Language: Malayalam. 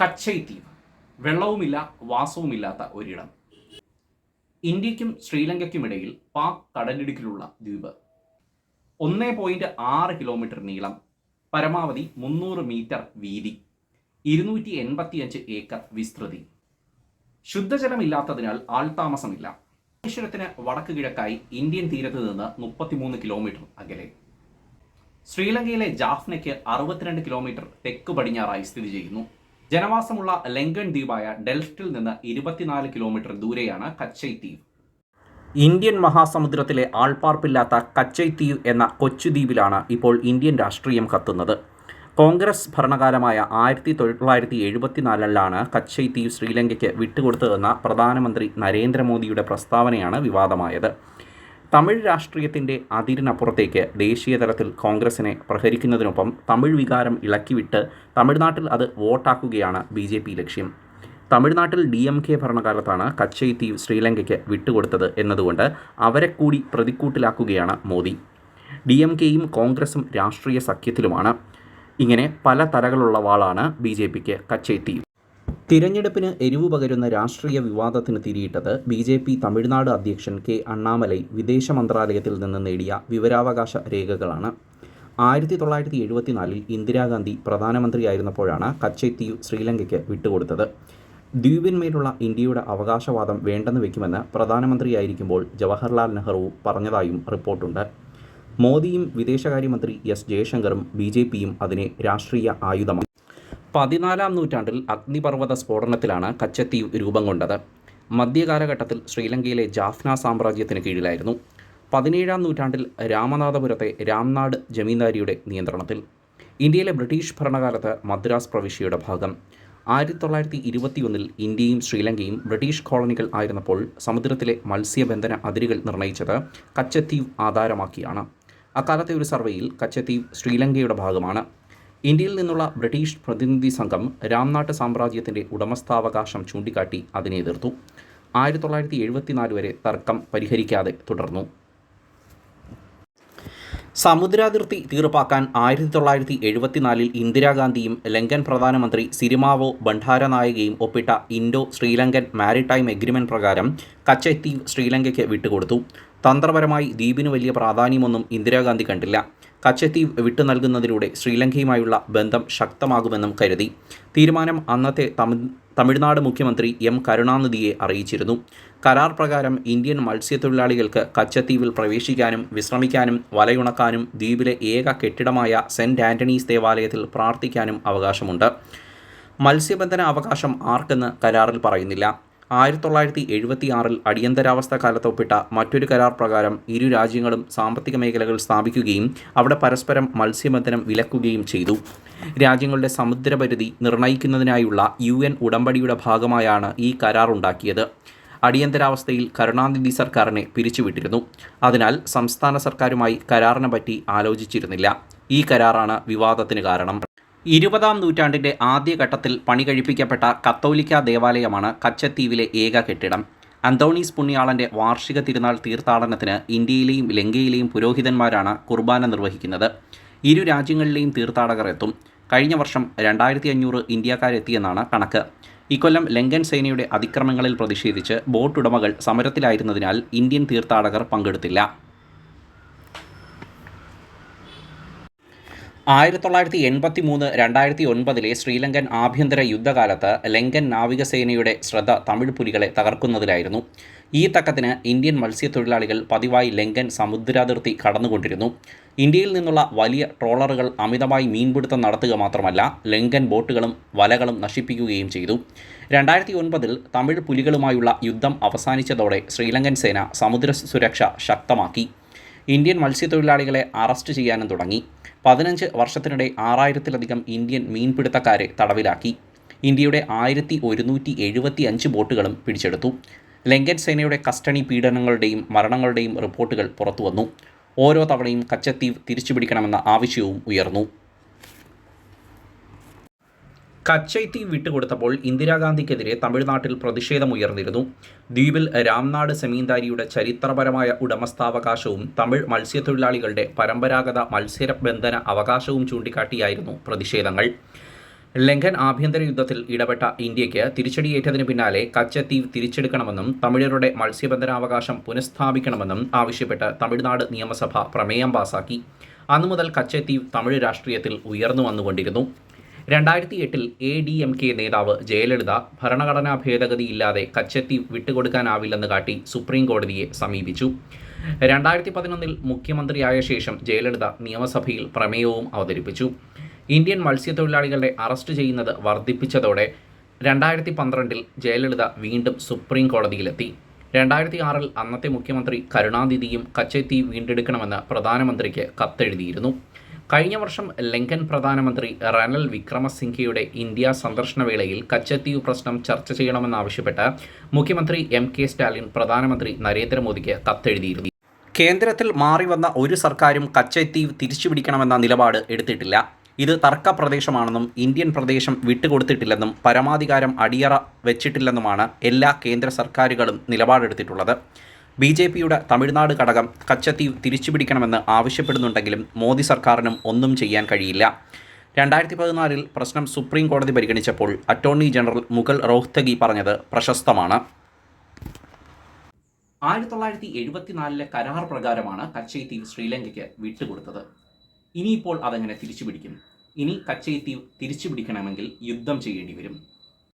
കച്ചൈ ദ്വീപ് വെള്ളവുമില്ല വാസവുമില്ലാത്ത ഒരിടം. ഇന്ത്യക്കും ശ്രീലങ്കയ്ക്കുമിടയിൽ പാക് കടലിടുക്കിലുള്ള ദ്വീപ്. ഒന്ന് പോയിന്റ് ആറ് കിലോമീറ്റർ നീളം പരമാവധി മുന്നൂറ് മീറ്റർ വീതി ഇരുന്നൂറ്റി എൺപത്തിയഞ്ച് ഏക്കർ വിസ്തൃതി. ശുദ്ധജലമില്ലാത്തതിനാൽ ആൾതാമസമില്ല. ഈശ്വരത്തിന് വടക്ക് കിഴക്കായി ഇന്ത്യൻ തീരത്ത് നിന്ന് മുപ്പത്തിമൂന്ന് കിലോമീറ്റർ അകലെ. ശ്രീലങ്കയിലെ ജാഫ്നയ്ക്ക് അറുപത്തിരണ്ട് കിലോമീറ്റർ തെക്ക് പടിഞ്ഞാറായി സ്ഥിതി ചെയ്യുന്നു. ജനവാസമുള്ള ലങ്കൻ ദ്വീപായ ഡെൽഫ്റ്റിൽ നിന്ന് ഇരുപത്തിനാല് കിലോമീറ്റർ ദൂരെയാണ് കച്ചൈ ദ്വീപ്. ഇന്ത്യൻ മഹാസമുദ്രത്തിലെ ആൾപ്പാർപ്പില്ലാത്ത കച്ചൈ ദ്വീപ് എന്ന കൊച്ചു ദ്വീപിലാണ് ഇപ്പോൾ ഇന്ത്യൻ രാഷ്ട്രീയം കത്തുന്നത്. കോൺഗ്രസ് ഭരണകാലമായ ആയിരത്തി തൊള്ളായിരത്തി എഴുപത്തിനാലിലാണ് കച്ചൈ ദ്വീപ് ശ്രീലങ്കയ്ക്ക് വിട്ടുകൊടുത്തതെന്ന പ്രധാനമന്ത്രി നരേന്ദ്രമോദിയുടെ പ്രസ്താവനയാണ് വിവാദമായത്. തമിഴ് രാഷ്ട്രീയത്തിന്റെ അതിരിനപ്പുറത്തേക്ക് ദേശീയ തലത്തിൽ കോൺഗ്രസിനെ പ്രഹരിക്കുന്നതിനൊപ്പം തമിഴ് വികാരം ഇളക്കിവിട്ട് തമിഴ്നാട്ടിൽ അത് വോട്ടാക്കുകയാണ് ബി ജെ പി ലക്ഷ്യം. തമിഴ്നാട്ടിൽ ഡി എം കെ ഭരണകാലത്താണ് കച്ചൈ ദ്വീപ് ശ്രീലങ്കയ്ക്ക് വിട്ടുകൊടുത്തത് എന്നതുകൊണ്ട് അവരെ കൂടി പ്രതിക്കൂട്ടിലാക്കുകയാണ് മോദി. ഡി എം കെയും കോൺഗ്രസും രാഷ്ട്രീയ സഖ്യത്തിലുമാണ്. ഇങ്ങനെ പല തലകളുള്ള വാളാണ് ബി ജെ പിക്ക് കച്ചൈ ദ്വീപ് തിരഞ്ഞെടുപ്പിന് എരിവു പകരുന്ന രാഷ്ട്രീയ വിവാദത്തിന് തിരിയിട്ടത് ബി ജെ പി തമിഴ്നാട് അധ്യക്ഷൻ കെ അണ്ണാമലൈ വിദേശ മന്ത്രാലയത്തിൽ നിന്ന് നേടിയ വിവരാവകാശ രേഖകളാണ്. ആയിരത്തി തൊള്ളായിരത്തി എഴുപത്തിനാലിൽ ഇന്ദിരാഗാന്ധി പ്രധാനമന്ത്രിയായിരുന്നപ്പോഴാണ് കച്ചേത്തീവ് ശ്രീലങ്കയ്ക്ക് വിട്ടുകൊടുത്തത്. ദ്വീപിന്മേലുള്ള ഇന്ത്യയുടെ അവകാശവാദം വേണ്ടെന്ന് വെക്കുമെന്ന് പ്രധാനമന്ത്രിയായിരിക്കുമ്പോൾ ജവഹർലാൽ നെഹ്റു പറഞ്ഞതായും റിപ്പോർട്ടുണ്ട്. മോദിയും വിദേശകാര്യമന്ത്രി എസ് ജയശങ്കറും ബി ജെ പിയും അതിനെ രാഷ്ട്രീയ ആയുധമാക്കി. പതിനാലാം നൂറ്റാണ്ടിൽ അഗ്നിപർവത സ്ഫോടനത്തിലാണ് കച്ചത്തീവ് രൂപം കൊണ്ടത്. മധ്യകാലഘട്ടത്തിൽ ശ്രീലങ്കയിലെ ജാഫ്ന സാമ്രാജ്യത്തിന് കീഴിലായിരുന്നു. പതിനേഴാം നൂറ്റാണ്ടിൽ രാമനാഥപുരത്തെ രാംനാട് ജമീന്ദാരിയുടെ നിയന്ത്രണത്തിൽ. ഇന്ത്യയിലെ ബ്രിട്ടീഷ് ഭരണകാലത്ത് മദ്രാസ് പ്രവിശ്യയുടെ ഭാഗം. ആയിരത്തി തൊള്ളായിരത്തി ഇരുപത്തിയൊന്നിൽ ഇന്ത്യയും ശ്രീലങ്കയും ബ്രിട്ടീഷ് കോളനികൾ ആയിരുന്നപ്പോൾ സമുദ്രത്തിലെ മത്സ്യബന്ധന അതിരുകൾ നിർണയിച്ചത് കച്ചത്തീവ് ആധാരമാക്കിയാണ്. അക്കാലത്തെ ഒരു സർവേയിൽ കച്ചത്തീവ് ശ്രീലങ്കയുടെ ഭാഗമാണ്. ഇന്ത്യയിൽ നിന്നുള്ള ബ്രിട്ടീഷ് പ്രതിനിധി സംഘം രാംനാട്ട് സാമ്രാജ്യത്തിന്റെ ഉടമസ്ഥാവകാശം ചൂണ്ടിക്കാട്ടി അതിനെ എതിർത്തു. ആയിരത്തി തൊള്ളായിരത്തി എഴുപത്തിനാല് വരെ തർക്കം പരിഹരിക്കാതെ തുടർന്നു. സമുദ്രാതിർത്തി തീർപ്പാക്കാൻ ആയിരത്തി തൊള്ളായിരത്തി എഴുപത്തിനാലിൽ ഇന്ദിരാഗാന്ധിയും ലങ്കൻ പ്രധാനമന്ത്രി സിരിമാവോ ഭണ്ഡാരനായകയും ഒപ്പിട്ട ഇൻഡോ ശ്രീലങ്കൻ മാരിടൈം എഗ്രിമെന്റ് പ്രകാരം കച്ചത്തീവ് ശ്രീലങ്കയ്ക്ക് വിട്ടുകൊടുത്തു. തന്ത്രപരമായി ദ്വീപിന് വലിയ പ്രാധാന്യമൊന്നും ഇന്ദിരാഗാന്ധി കണ്ടില്ല. കച്ചത്തീവ് വിട്ടു നൽകുന്നതിലൂടെ ശ്രീലങ്കയുമായുള്ള ബന്ധം ശക്തമാകുമെന്നും കരുതി. തീരുമാനം അന്നത്തെ തമിഴ്നാട് മുഖ്യമന്ത്രി എം കരുണാനിധിയെ അറിയിച്ചിരുന്നു. കരാർ പ്രകാരം ഇന്ത്യൻ മത്സ്യത്തൊഴിലാളികൾക്ക് കച്ചത്തീവിൽ പ്രവേശിക്കാനും വിശ്രമിക്കാനും വലയുണക്കാനും ദ്വീപിലെ ഏക കെട്ടിടമായ സെന്റ് ആന്റണീസ് ദേവാലയത്തിൽ പ്രാർത്ഥിക്കാനും അവകാശമുണ്ട്. മത്സ്യബന്ധന അവകാശം ആർക്കെന്ന് കരാറിൽ പറയുന്നില്ല. ആയിരത്തി തൊള്ളായിരത്തി എഴുപത്തിയാറിൽ അടിയന്തരാവസ്ഥ കാലത്ത് ഒപ്പിട്ട മറ്റൊരു കരാർ പ്രകാരം ഇരു രാജ്യങ്ങളും സാമ്പത്തിക മേഖലകൾ സ്ഥാപിക്കുകയും അവിടെ പരസ്പരം മത്സ്യബന്ധനം വിലക്കുകയും ചെയ്തു. രാജ്യങ്ങളുടെ സമുദ്രപരിധി നിർണയിക്കുന്നതിനായുള്ള യു എൻ ഉടമ്പടിയുടെ ഭാഗമായാണ് ഈ കരാർ ഉണ്ടാക്കിയത്. അടിയന്തരാവസ്ഥയിൽ കരുണാനിധി സർക്കാരിനെ പിരിച്ചുവിട്ടിരുന്നു. അതിനാൽ സംസ്ഥാന സർക്കാരുമായി കരാറിനെ പറ്റി ആലോചിച്ചിരുന്നില്ല. ഈ കരാറാണ് വിവാദത്തിന് കാരണം. ഇരുപതാം നൂറ്റാണ്ടിന്റെ ആദ്യഘട്ടത്തിൽ പണി കഴിപ്പിക്കപ്പെട്ട കത്തോലിക്ക ദേവാലയമാണ് കച്ചത്തീവിലെ ഏക കെട്ടിടം. അന്തോണീസ് പുണ്യാളന്റെ വാർഷിക തിരുനാൾ തീർത്ഥാടനത്തിന് ഇന്ത്യയിലെയും ലങ്കയിലെയും പുരോഹിതന്മാരാണ് കുർബാന നിർവഹിക്കുന്നത്. ഇരു രാജ്യങ്ങളിലെയും തീർത്ഥാടകർ എത്തും. കഴിഞ്ഞ വർഷം രണ്ടായിരത്തി അഞ്ഞൂറ് ഇന്ത്യക്കാരെത്തിയെന്നാണ് കണക്ക്. ഇക്കൊല്ലം ലങ്കൻ സേനയുടെ അതിക്രമങ്ങളിൽ പ്രതിഷേധിച്ച് ബോട്ടുടമകൾ സമരത്തിലായിരുന്നതിനാൽ ഇന്ത്യൻ തീർത്ഥാടകർ പങ്കെടുത്തില്ല. ആയിരത്തി തൊള്ളായിരത്തി എൺപത്തി മൂന്ന് രണ്ടായിരത്തി ഒൻപതിലെ ശ്രീലങ്കൻ ആഭ്യന്തര യുദ്ധകാലത്ത് ലങ്കൻ നാവികസേനയുടെ ശ്രദ്ധ തമിഴ് പുലികളെ തകർക്കുന്നതിലായിരുന്നു. ഈ തക്കത്തിന് ഇന്ത്യൻ മത്സ്യത്തൊഴിലാളികൾ പതിവായി ലങ്കൻ സമുദ്രാതിർത്തി കടന്നുകൊണ്ടിരുന്നു. ഇന്ത്യയിൽ നിന്നുള്ള വലിയ ട്രോളറുകൾ അമിതമായി മീൻപിടുത്തം നടത്തുക മാത്രമല്ല ലങ്കൻ ബോട്ടുകളും വലകളും നശിപ്പിക്കുകയും ചെയ്തു. രണ്ടായിരത്തി ഒൻപതിൽ തമിഴ് പുലികളുമായുള്ള യുദ്ധം അവസാനിച്ചതോടെ ശ്രീലങ്കൻ സേന സമുദ്ര സുരക്ഷ ശക്തമാക്കി. ഇന്ത്യൻ മത്സ്യത്തൊഴിലാളികളെ അറസ്റ്റ് ചെയ്യാനും തുടങ്ങി. പതിനഞ്ച് വർഷത്തിനിടെ ആറായിരത്തിലധികം ഇന്ത്യൻ മീൻപിടുത്തക്കാരെ തടവിലാക്കി. ഇന്ത്യയുടെ ആയിരത്തി ഒരുന്നൂറ്റി എഴുപത്തി അഞ്ച് ബോട്ടുകളും പിടിച്ചെടുത്തു. ലങ്കൻ സേനയുടെ കസ്റ്റഡി പീഡനങ്ങളുടെയും മരണങ്ങളുടെയും റിപ്പോർട്ടുകൾ പുറത്തുവന്നു. ഓരോ തവണയും കച്ചത്തീവ് തിരിച്ചുപിടിക്കണമെന്ന ആവശ്യവും ഉയർന്നു. കച്ചൈത്തി വിട്ടുകൊടുത്തപ്പോൾ ഇന്ദിരാഗാന്ധിക്കെതിരെ തമിഴ്നാട്ടിൽ പ്രതിഷേധമുയർന്നിരുന്നു ദ്വീപിൽ രാംനാട് സെമീന്ദാരിയുടെ ചരിത്രപരമായ ഉടമസ്ഥാവകാശവും തമിഴ് മത്സ്യത്തൊഴിലാളികളുടെ പരമ്പരാഗത മത്സ്യബന്ധന അവകാശവും ചൂണ്ടിക്കാട്ടിയായിരുന്നു പ്രതിഷേധങ്ങൾ. ലങ്കൻ ആഭ്യന്തര യുദ്ധത്തിൽ ഇടപെട്ട ഇന്ത്യയ്ക്ക് തിരിച്ചടിയേറ്റതിന് പിന്നാലെ കച്ചത്തീവ് തിരിച്ചെടുക്കണമെന്നും തമിഴരുടെ മത്സ്യബന്ധനാവകാശം പുനഃസ്ഥാപിക്കണമെന്നും ആവശ്യപ്പെട്ട് തമിഴ്നാട് നിയമസഭ പ്രമേയം പാസാക്കി. അന്നു മുതൽ കച്ചത്തീവ് തമിഴ് രാഷ്ട്രീയത്തിൽ ഉയർന്നു വന്നുകൊണ്ടിരുന്നു. രണ്ടായിരത്തി എട്ടിൽ എ ഡി എം കെ നേതാവ് ജയലളിത ഭരണഘടനാ ഭേദഗതിയില്ലാതെ കച്ചെത്തി വിട്ടുകൊടുക്കാനാവില്ലെന്ന് കാട്ടി സുപ്രീം കോടതിയെ സമീപിച്ചു. രണ്ടായിരത്തി പതിനൊന്നിൽ മുഖ്യമന്ത്രിയായ ശേഷം ജയലളിത നിയമസഭയിൽ പ്രമേയവും അവതരിപ്പിച്ചു. ഇന്ത്യൻ മത്സ്യത്തൊഴിലാളികളെ അറസ്റ്റ് ചെയ്യുന്നത് വർദ്ധിപ്പിച്ചതോടെ രണ്ടായിരത്തി പന്ത്രണ്ടിൽ ജയലളിത വീണ്ടും സുപ്രീം കോടതിയിലെത്തി. രണ്ടായിരത്തി ആറിൽ അന്നത്തെ മുഖ്യമന്ത്രി കരുണാനിധിയും കച്ചെത്തി വീണ്ടെടുക്കണമെന്ന് പ്രധാനമന്ത്രിക്ക് കത്തെഴുതിയിരുന്നു. കഴിഞ്ഞ വർഷം ലങ്കൻ പ്രധാനമന്ത്രി റനൽ വിക്രമസിംഘയുടെ ഇന്ത്യ സന്ദർശന വേളയിൽ കച്ചത്തീവ് പ്രശ്നം ചർച്ച ചെയ്യണമെന്നാവശ്യപ്പെട്ട് മുഖ്യമന്ത്രി എം കെ സ്റ്റാലിൻ പ്രധാനമന്ത്രി നരേന്ദ്രമോദിക്ക് കത്തെഴുതിയിരുന്നു. കേന്ദ്രത്തിൽ മാറി വന്ന ഒരു സർക്കാരും കച്ചത്തീവ് തിരിച്ചുപിടിക്കണമെന്ന നിലപാട് എടുത്തിട്ടില്ല. ഇത് തർക്ക പ്രദേശമാണെന്നും ഇന്ത്യൻ പ്രദേശം വിട്ടുകൊടുത്തിട്ടില്ലെന്നും പരമാധികാരം അടിയറ വെച്ചിട്ടില്ലെന്നുമാണ് എല്ലാ കേന്ദ്ര സർക്കാരുകളും നിലപാടെടുത്തിട്ടുള്ളത്. ബി ജെ പിയുടെ തമിഴ്നാട് ഘടകം കച്ചത്തി തിരിച്ചുപിടിക്കണമെന്ന് ആവശ്യപ്പെടുന്നുണ്ടെങ്കിലും മോദി സർക്കാരിനും ഒന്നും ചെയ്യാൻ കഴിയില്ല. രണ്ടായിരത്തി പതിനാലിൽ പ്രശ്നം സുപ്രീം കോടതി പരിഗണിച്ചപ്പോൾ അറ്റോർണി ജനറൽ മുഗൾ റോഹ്തഗി പറഞ്ഞത് പ്രശസ്തമാണ്. ആയിരത്തി തൊള്ളായിരത്തി എഴുപത്തിനാലിലെ കരാർ പ്രകാരമാണ് കച്ചൈത്തീവ് ശ്രീലങ്കയ്ക്ക് വിട്ടുകൊടുത്തത്. ഇനിയിപ്പോൾ അതെങ്ങനെ തിരിച്ചുപിടിക്കും? ഇനി കച്ചൈത്തീവ് തിരിച്ചുപിടിക്കണമെങ്കിൽ യുദ്ധം ചെയ്യേണ്ടി വരും.